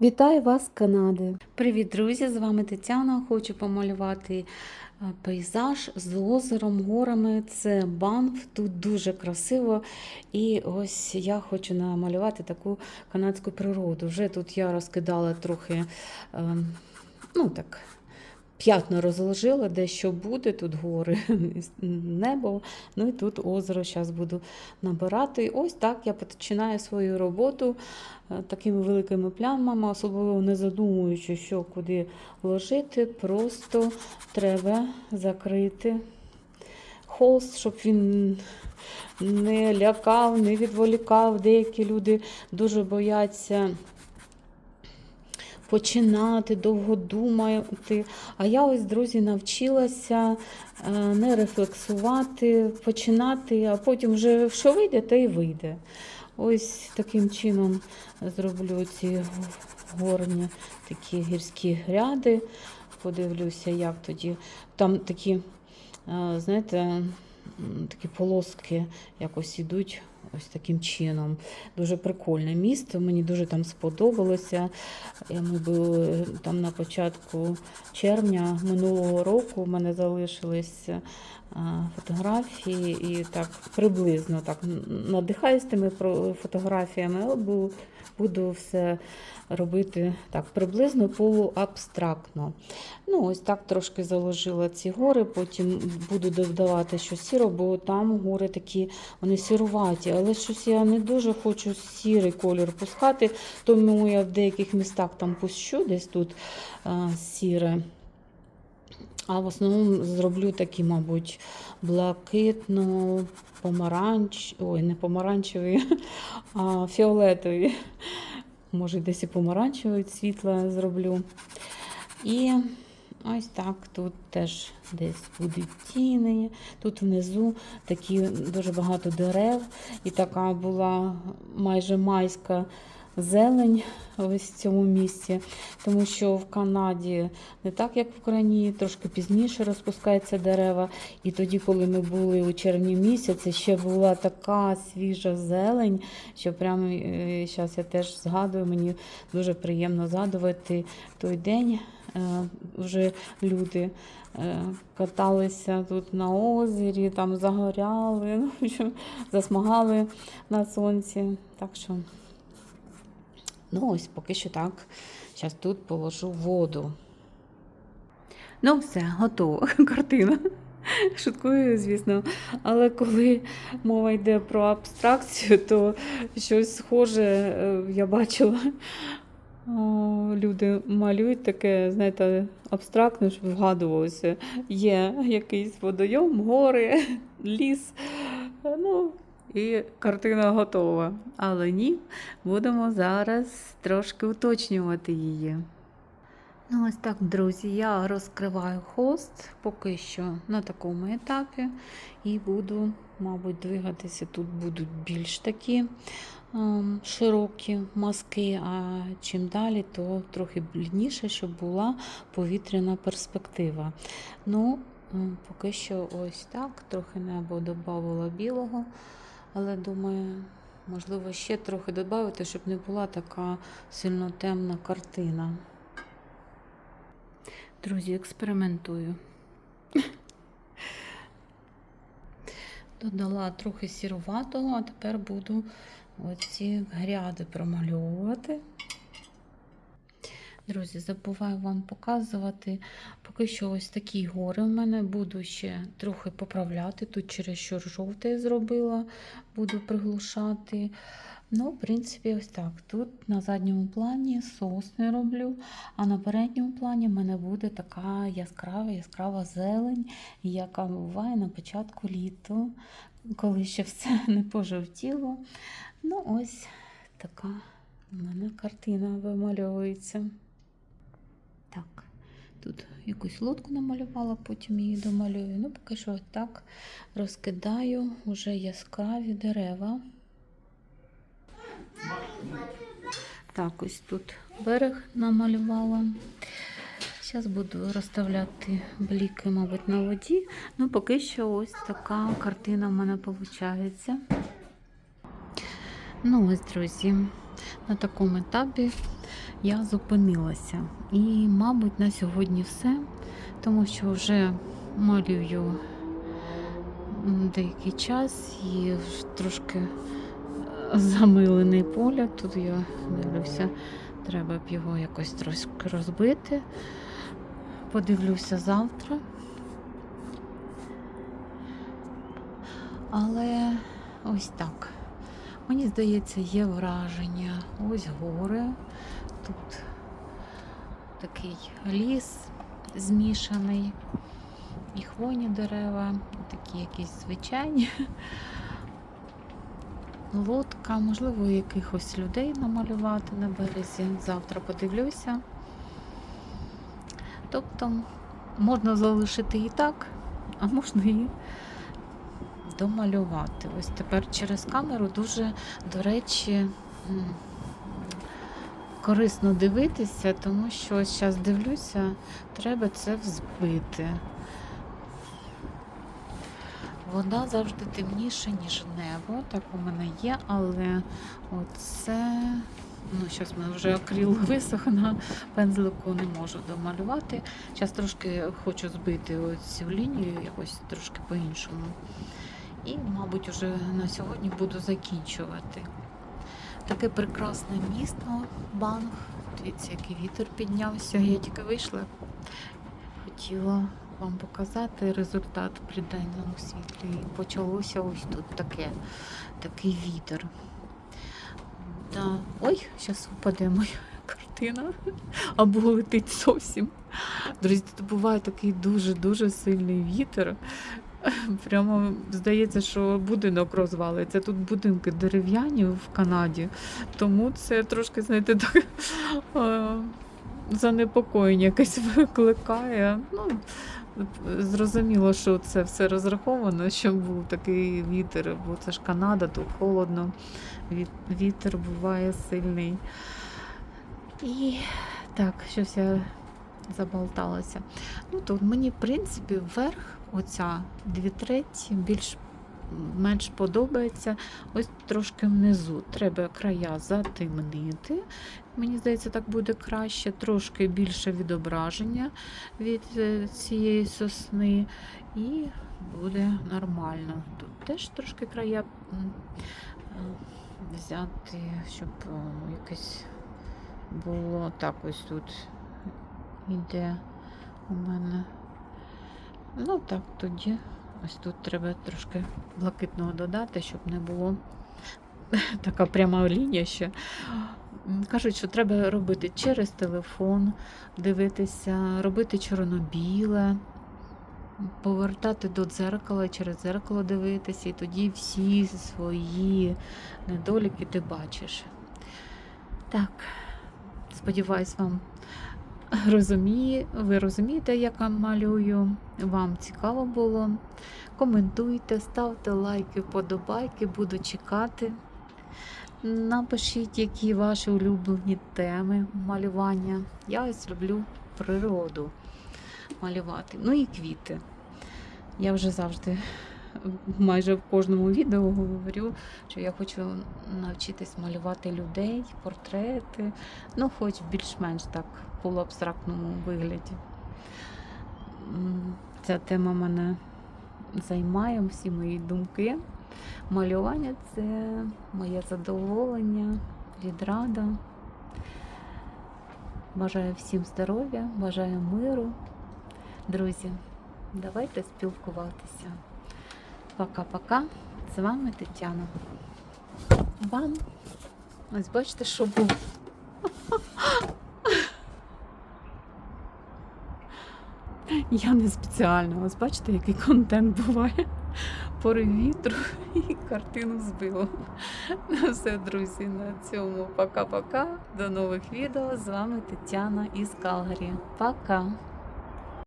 Вітаю вас Канади. Привіт, друзі! З вами Тетяна. Хочу помалювати е, пейзаж з озером, горами. Це Банф, тут дуже красиво. І ось я хочу намалювати таку канадську природу. Вже тут я розкидала трохи, е, ну так. П'ятно розложила, де що буде, тут гори, небо, ну і тут озеро. Зараз буду набирати. Ось так я починаю свою роботу е, такими великими плямами, особливо не задумуючи, що куди ложити. Просто треба закрити холст, щоб він не лякав, не відволікав. Деякі люди дуже бояться починати, довго думати. А я ось, друзі, навчилася е, не рефлексувати, починати, а потім вже що вийде, те й вийде. Ось таким чином зроблю ці горні такі гірські гряди. Подивлюся, як тоді. Там такі, е, знаєте, такі полоски якось ідуть ось таким чином. Дуже прикольне місто, мені дуже там сподобалося. Ми були там на початку червня минулого року. У мене залишились фотографії і так приблизно так надихаюсь тими фотографіями, але буду все робити так приблизно полуабстрактно. Ну, ось так трошки заложила ці гори, потім буду додавати що сіро, бо там гори такі, вони сіруваті, але щось я не дуже хочу сірий колір пускати, тому я в деяких містах там пущу десь тут а, сіре. А в основному зроблю такі, мабуть, блакитно, помаранч, ой, не помаранчеві, а фіолетові. Може, десь і помаранчевий світла зроблю. І ось так тут теж десь будуть тіни. Тут внизу такі дуже багато дерев, і така була майже майська зелень ось в цьому місці, тому що в Канаді не так, як в Україні, трошки пізніше розпускаються дерева. І тоді, коли ми були у червні місяці, ще була така свіжа зелень, що прямо зараз я теж згадую, мені дуже приємно згадувати той день. Е, Вже люди е, каталися тут на озері, там загоряли, засмагали на сонці. Так що Ну, ось поки що так. Зараз тут положу воду. Ну, все, готово. Картина. Шуткую, звісно. Але коли мова йде про абстракцію, то щось схоже е, я бачила. Люди малюють таке, знаєте, абстрактно, щоб вгадувалося. Є якийсь водойом, гори, ліс. Ну, і картина готова. Але ні, будемо зараз трошки уточнювати її. Ну, ось так, друзі, я розкриваю хост поки що на такому етапі. І буду, мабуть, двигатися. Тут будуть більш такі ем, широкі мазки, а чим далі, то трохи блідніше, щоб була повітряна перспектива. Ну, ем, поки що ось так, трохи небо додавала білого. Але думаю, можливо, ще трохи додати, щоб не була така сильно темна картина. Друзі, експериментую. Додала трохи сіруватого, а тепер буду оці гряди промальовувати. Друзі, забуваю вам показувати. Поки що ось такі гори в мене буду ще трохи поправляти. Тут через що жовте зробила, буду приглушати. Ну, в принципі, ось так. Тут на задньому плані сосни роблю, а на передньому плані в мене буде така яскрава, яскрава зелень, яка буває на початку літа, коли ще все не пожовтіло. Ну, ось така у мене картина вимальовується. Так, тут якусь лодку намалювала, потім її домалюю. Ну, поки що так розкидаю вже яскраві дерева. Так, ось тут берег намалювала. Зараз буду розставляти бліки, мабуть, на воді. Ну, поки що ось така картина в мене виходить. Ну, ось, друзі, на такому етапі я зупинилася. І, мабуть, на сьогодні все, тому що вже малюю деякий час і трошки е, замилений поля. Тут я дивлюся, треба б його якось трошки розбити. Подивлюся завтра. Але ось так. Мені здається, є враження. Ось гори. Тут такий ліс змішаний. І хвойні дерева, такі якісь звичайні. Лодка, можливо, якихось людей намалювати на березі. Завтра подивлюся. Тобто можна залишити і так, а можна і домалювати. Ось тепер через камеру дуже, до речі, корисно дивитися, тому що зараз дивлюся, треба це взбити. Вода завжди темніша, ніж небо, так у мене є, але оце, ну, зараз в мене вже акрил висох на пензлику, не можу домалювати. Зараз трошки хочу збити цю лінію якось трошки по-іншому. І, мабуть, вже на сьогодні буду закінчувати. Таке прекрасне місто, банг. Дивіться, який вітер піднявся. Я тільки вийшла. Хотіла вам показати результат при денному світлі. І почалося ось тут таке, такий вітер. Да. Ой, зараз впаде моя картина. Або летить зовсім. Друзі, тут буває такий дуже-дуже сильний вітер. Прямо здається, що будинок розвалиться. Тут будинки дерев'яні в Канаді, тому це трошки, знаєте, так е, занепокоєння якесь викликає. Ну, зрозуміло, що це все розраховано, щоб був такий вітер, бо це ж Канада, тут холодно, вітер буває сильний. І так, щось я заболталася. Ну, то мені, в принципі, вверх, оця дві треті, більш менш подобається. Ось трошки внизу. Треба края затемнити. Мені здається, так буде краще, трошки більше відображення від е, цієї сосни, і буде нормально. Тут теж трошки края е, взяти, щоб е, якесь було так ось тут іде у мене. Ну так, тоді ось тут треба трошки блакитного додати, щоб не було така пряма лінія ще. Кажуть, що треба робити через телефон, дивитися, робити чорно-біле, повертати до дзеркала, через дзеркало дивитися, і тоді всі свої недоліки ти бачиш. Так, сподіваюсь, вам розуміє, ви розумієте, як я малюю. Вам цікаво було. Коментуйте, ставте лайки, вподобайки, буду чекати. Напишіть, які ваші улюблені теми малювання. Я ось люблю природу малювати. Ну і квіти. Я вже завжди майже в кожному відео говорю, що я хочу навчитись малювати людей, портрети, ну, хоч більш-менш так в полуабстрактному вигляді. Ця тема мене займає, всі мої думки. Малювання це моє задоволення, відрада. Бажаю всім здоров'я, бажаю миру. Друзі, давайте спілкуватися. Пока-пока. З вами Тетяна. Бам! Ось бачите, що був. Я не спеціально. Ось бачите, який контент буває. Порив вітру і картину збило. Ну все, друзі, на цьому пока-пока. До нових відео. З вами Тетяна із Калгарі. Пока!